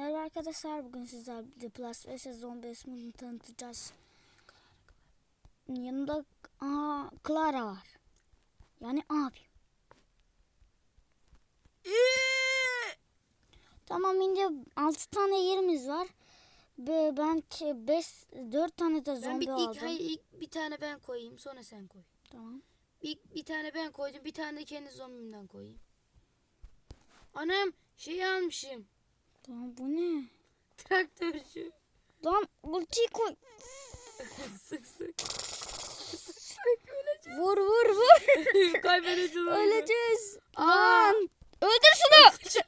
Merhaba arkadaşlar bugün sizler The Plus vs Zombie Smooth'unu tanıtacağız. Yanımda aa, Clara var. Yani abi. tamam şimdi 6 tane yerimiz var. Be, ben 5 4 tane de Ben zombi bir, aldım. ilk, hayır, ilk bir tane ben koyayım sonra sen koy. Tamam. İlk bir tane ben koydum bir tane de kendi zombimden koyayım. Anam şey almışım. Tamam bu ne? Traktörcü. Lan ultiyi koy. sık sık. öleceğiz. Vur vur vur. Kaybedeceğiz. Öleceğiz. Aa! Lan. Öldür şunu.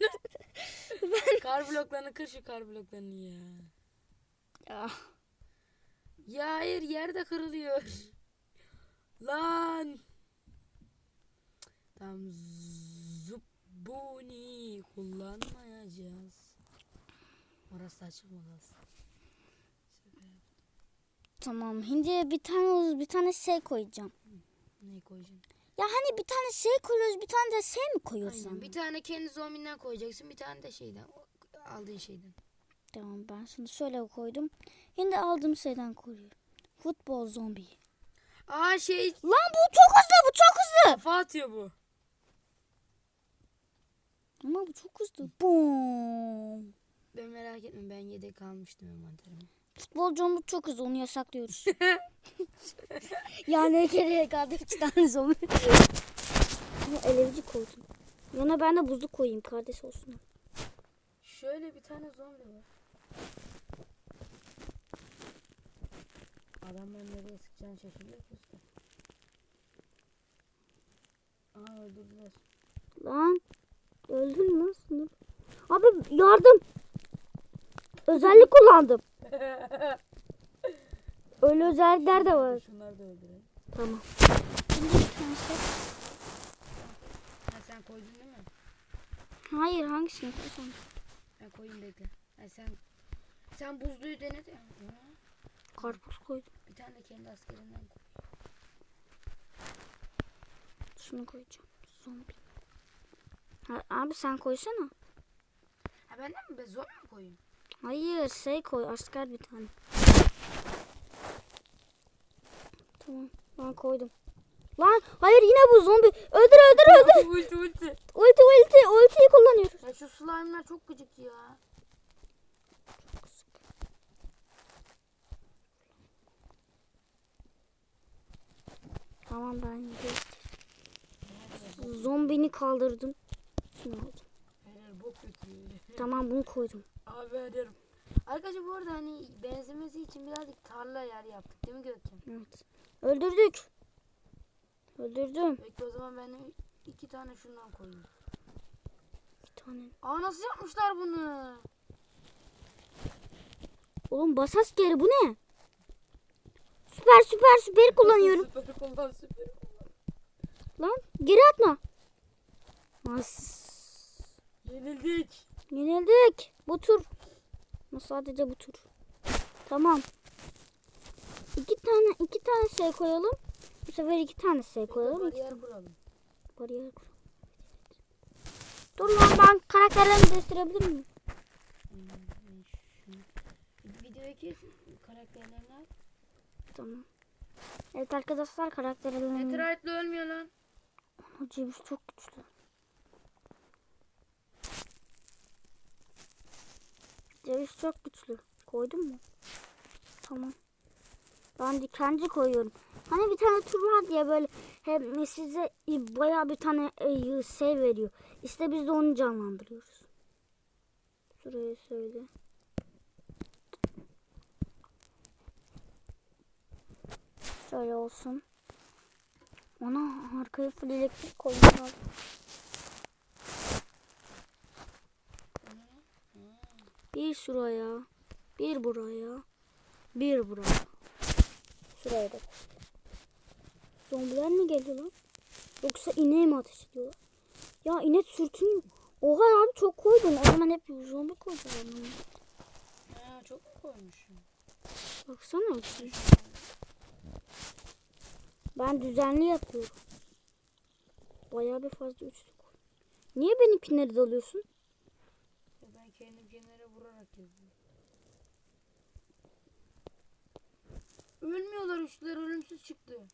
Kar bloklarını kır şu kar bloklarını ya. Ya. Ya hayır yerde kırılıyor. Lan. Tam zubuni kullanmayacağız. Orası açık mı. Tamam. Hindi bir tane bir tane şey koyacağım. Ne koyacaksın? Ya hani bir tane şey koyuyoruz, bir tane de şey mi koyuyoruz? Aynen. Bir tane kendi zombinden koyacaksın, bir tane de şeyden. Aldığın şeyden. Tamam ben şunu şöyle koydum. Hindi aldığım şeyden koyuyorum. Futbol zombi. Aa şey Lan bu çok hızlı, bu çok hızlı. kafa atıyor bu. Ama bu çok hızlı. Boom. Ben merak etme ben yedek almıştım envanterime. Futbol zombi çok hızlı, onu yasaklıyoruz. yani geriye kaldı üç tane zombi. Ama elevci koydum. Yana ben de buzlu koyayım kardeş olsun. Şöyle bir tane zombi var. Adamlar nereye sıkacağını şaşırıyor ki usta. Aa öldürdüler. Lan öldün mü sınıf? Abi yardım. Özellik kullandım. Öyle özellikler de var. Şunları da öldürelim. Tamam. Ha sen koydun değil mi? Hayır hangisini koysam? Ben koyayım bekle. Ha sen sen buzluyu dene de. Ha, Karpuz koydum. Bir tane de kendi askerinden koy. Şunu koyacağım. Zombi. Ha, abi sen koysana. Ha benden mi? Ben zombi mi koyayım? Hayır şey koy asker bir tane. Tamam ben koydum. Lan hayır yine bu zombi. Öldür öldür öldür. ulti ulti. Ulti ulti ultiyi kullanıyoruz. Ya şu slime'lar çok gıcık ya. Tamam ben geçtim. Zombini kaldırdım. Şunu aldım. Her bok götürüyor. Tamam bunu koydum. Abi ederim. Arkadaşlar bu arada hani benzemesi için birazcık tarla yer yaptık değil mi Gökhan? Evet. Öldürdük. Öldürdüm. Bekle o zaman ben iki tane şundan koyayım. Bir tane. Aa nasıl yapmışlar bunu? Oğlum basas geri bu ne? Süper süper süper kullanıyorum. Süper kullan süper. Lan geri atma. Mas. Yenildik. Yenildik. Bu tur. Ama sadece bu tur. Tamam. İki tane iki tane şey koyalım. Bu sefer iki tane şey koyalım. Bariyer kuralım. bariyer kur. Dur lan ben karakterlerimi değiştirebilir miyim? Videoya kes karakterlerini al. Tamam. Evet arkadaşlar karakterlerimi... Meteorite'le ölmüyor lan. Ceviz çok güçlü. Ceviz çok güçlü. Koydun mu? Tamam. Ben dikenci koyuyorum. Hani bir tane tur var diye böyle hem size bayağı bir tane e, şey veriyor. İşte biz de onu canlandırıyoruz. Şuraya söyle. Şöyle olsun. Ona arkaya full elektrik koymam Bir şuraya. Bir buraya. Bir buraya. Şuraya da. Zombiler mi geliyor lan? Yoksa ineğe mi ateş ediyorlar? Ya inek sürtünüyor. Oha abi çok koydun. O zaman hep zombi koyacağım. Ha, çok mu koymuşum? Baksana. Ben düzenli yapıyorum. Bayağı bir fazla üçlük. Niye beni pinleri dalıyorsun? Ben Ben kendim Ölmüyorlar üçler ölümsüz çıktı.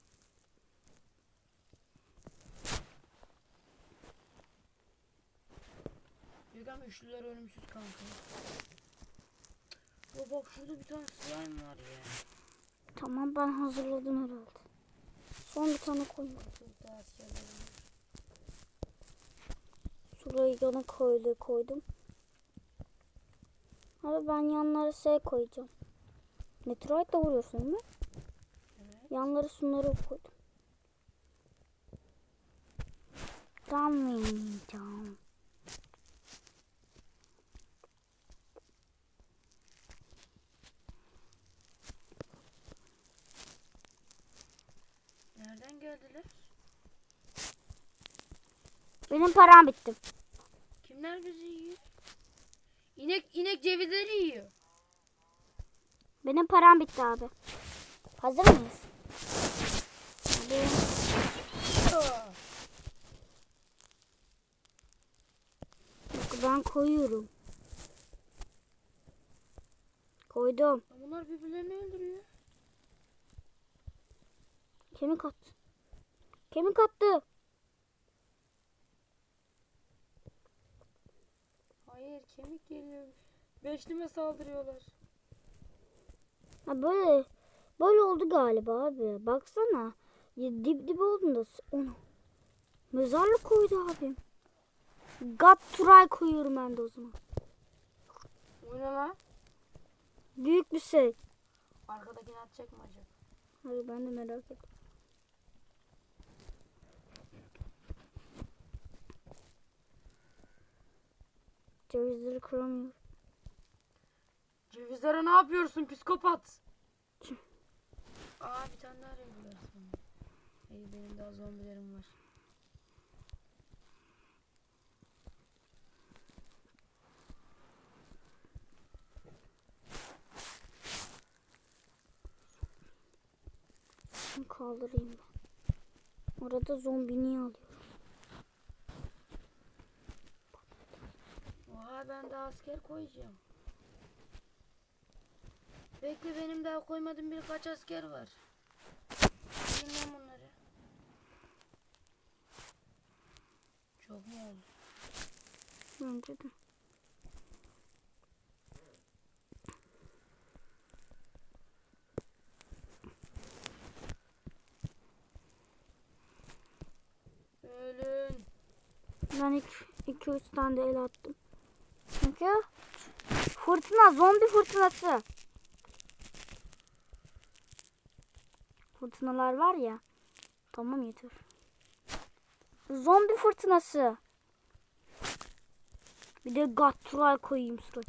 Gökhan üçlüler ölümsüz kanka. O bak şurada bir tane slime var ya. Tamam ben hazırladım herhalde. Son bir tane koyayım. Şurayı yana koydu, koydum. Abi ben yanlara S koyacağım. Meteorite de vuruyorsun değil mi? Yanları şunları koydum. Tamam. Nereden geldiler? Benim param bitti. Kimler bizi yiyor? İnek inek cevizleri yiyor. Benim param bitti abi. Hazır mıyız? Ben koyuyorum. Koydum. Bunlar birbirlerini öldürüyor. Kemik attı. Kemik attı. Hayır kemik geliyor. Beşlime saldırıyorlar. Ha böyle böyle oldu galiba abi. Baksana. Dip dip olduğunda onu. Mezarlık koydu abim. Gat Turay koyuyorum ben de o zaman. O ne lan? Büyük bir şey. Arkadakini atacak mı acaba? Hadi ben de merak ettim. Cevizleri kıramıyor. Cevizlere ne yapıyorsun psikopat? Aa bir tane daha regular sandım. İyi benim daha zombilerim var. Şunu kaldırayım ben. Orada zombini alıyorum. Oha ben daha asker koyacağım. Bekle benim daha koymadığım birkaç asker var. Bilmem bunları. Çok mu oldu? Bence de. Ölün. Ben 2-3 tane de el attım. Çünkü fırtına, zombi fırtınası. Fırtınalar var ya. Tamam yeter. Zombi fırtınası. Bir de Gattural koyayım sıraya.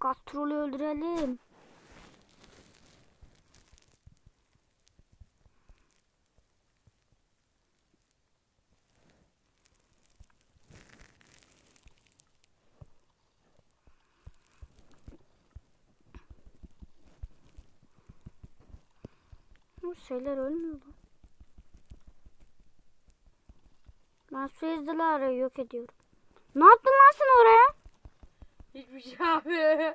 Gastrolü öldürelim. Bu şeyler ölmüyor lan. Ben su izdileri yok ediyorum. Ne yaptın lan sen oraya? Hiçbir şey abi.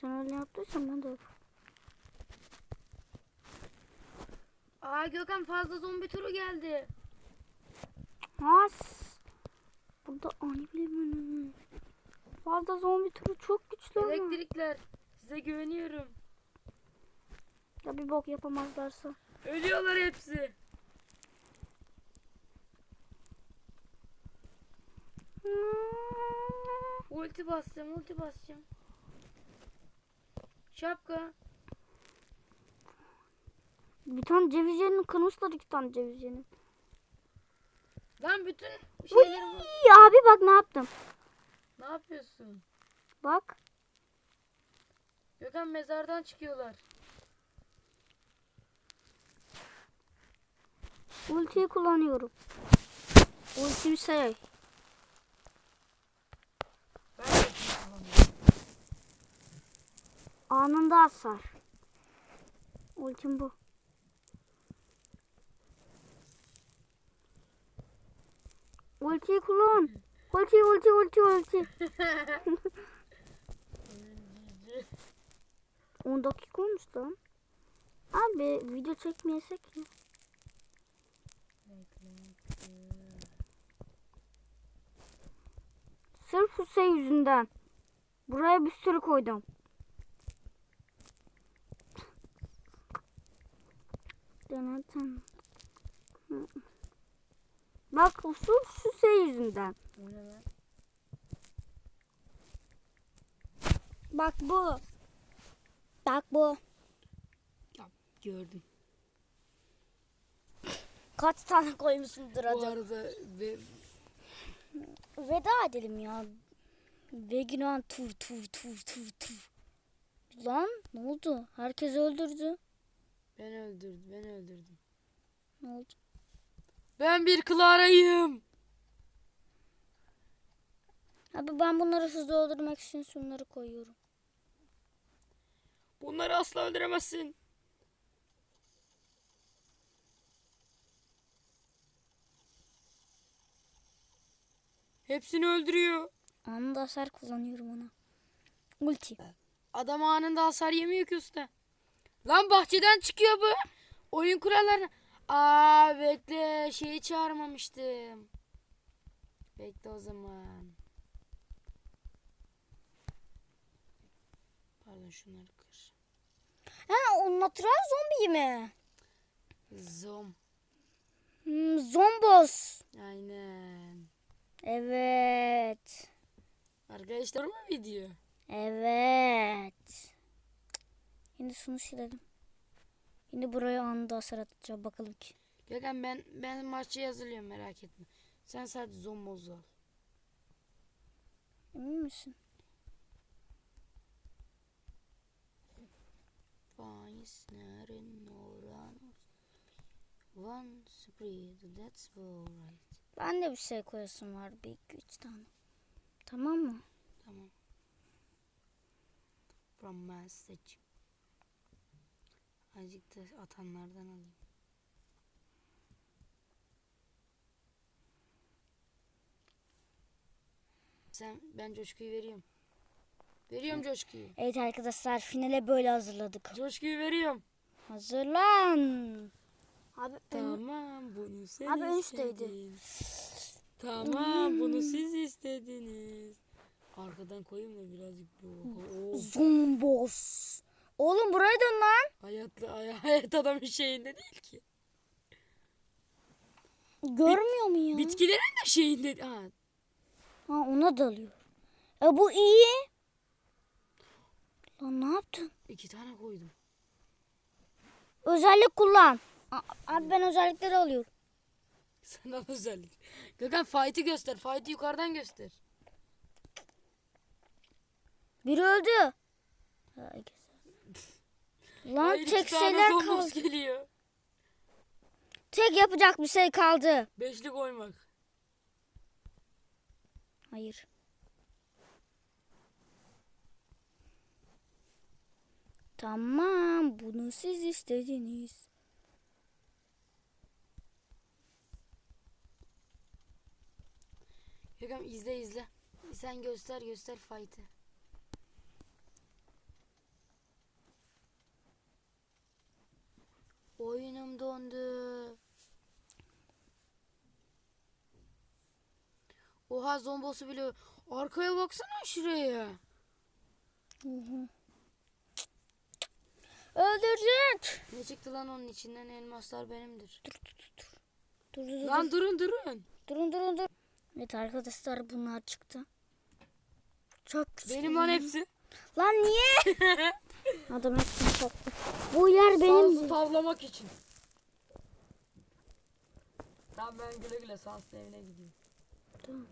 Sen öyle yaptıysan ben de yaparım. Aa Gökhan fazla zombi turu geldi. Fazla zombi türü çok güçlü ama. Elektrikler. Size güveniyorum. Ya bir bok yapamazlarsa. Ölüyorlar hepsi. Ulti basacağım, ulti basacağım. Şapka. Bir tane ceviz yerini kırmışlar iki tane ceviz yerini. Lan bütün Uy, şeyler var. abi bak ne yaptım. Ne yapıyorsun? Bak. Gökhan mezardan çıkıyorlar. Ultiyi kullanıyorum. Ultim şey. Kullanıyorum. Anında hasar. Ultim bu. Ultiyi kullan. Ulti ulti ulti ulti. 10 dakika olmuş lan. Abi video çekmeyesek ya. Sırf bu şey yüzünden. Buraya bir sürü koydum. Hı. Bak şu şu şey yüzünden. O ne lan? Bak bu. Bak bu. Gördüm. Kaç tane koymuşsundur Bu acaba? arada ve Veda edelim ya. Veginan tur tur tur tur tur. Lan ne oldu? Herkes öldürdü. ben öldürdüm. Ben öldürdüm. Ne oldu? Ben bir Clara'yım. Abi ben bunları hızlı öldürmek için şunları koyuyorum. Bunları asla öldüremezsin. Hepsini öldürüyor. Anında hasar kullanıyorum ona. Ulti. Adam anında hasar yemiyor ki usta. Lan bahçeden çıkıyor bu. Oyun kurallarına. Aa bekle şeyi çağırmamıştım. Bekle o zaman. Şunları kır. Ha o natural zombi mi? Zom. Hmm, zombos. Aynen. Evet. Arkadaşlar mı video? Evet. Şimdi şunu silelim. Şimdi buraya anında hasar atacağım bakalım ki. Gökhan ben ben maçı hazırlıyorum merak etme. Sen sadece zombozu al. Emin misin? Weissner'in Uranus. One spread, that's alright. Ben de bir şey koyasım var. Bir iki üç tane. Tamam mı? Tamam. From message. Azıcık da atanlardan alayım. Sen ben coşkuyu veriyorum. Veriyorum coşkuyu. Evet arkadaşlar finale böyle hazırladık. Coşkuyu veriyorum. Hazırlan. Abi Tamam bunu sen Abi üstteydi. istedin. Tamam bunu siz istediniz. Arkadan koyayım da birazcık bir Oo, Zombos. Oğlum buraya dön lan. hayatlı hay- hayat adamın şeyinde değil ki. Görmüyor mu ya? Bitkilerin de şeyinde. Ha, Ha ona dalıyor. E bu iyi. Lan ne yaptın? iki tane koydum. Özellik kullan. A- Abi ben özellikleri alıyorum. Sen al özellik. Gökhan fight'ı göster. Fight'ı yukarıdan göster. Biri öldü. Ha, güzel. Lan tek iki tane şeyler kaldı. geliyor. Tek yapacak bir şey kaldı. Beşli koymak. Hayır. Tamam, bunu siz istediniz. Gökhan izle izle. Sen göster göster fight'ı. Oyunum dondu. Oha zombosu bile. Arkaya baksana şuraya. Öldürecek. Ne çıktı lan onun içinden elmaslar benimdir. Dur dur dur. Lan durun durun. Durun durun dur. Evet arkadaşlar bunlar çıktı. Çok güzel. Benim lan hepsi. Lan niye? Adam hepsini soktu. Bu yer Sansı benim. tavlamak için. Tamam ben güle güle Sans'ın evine gideyim. Tamam.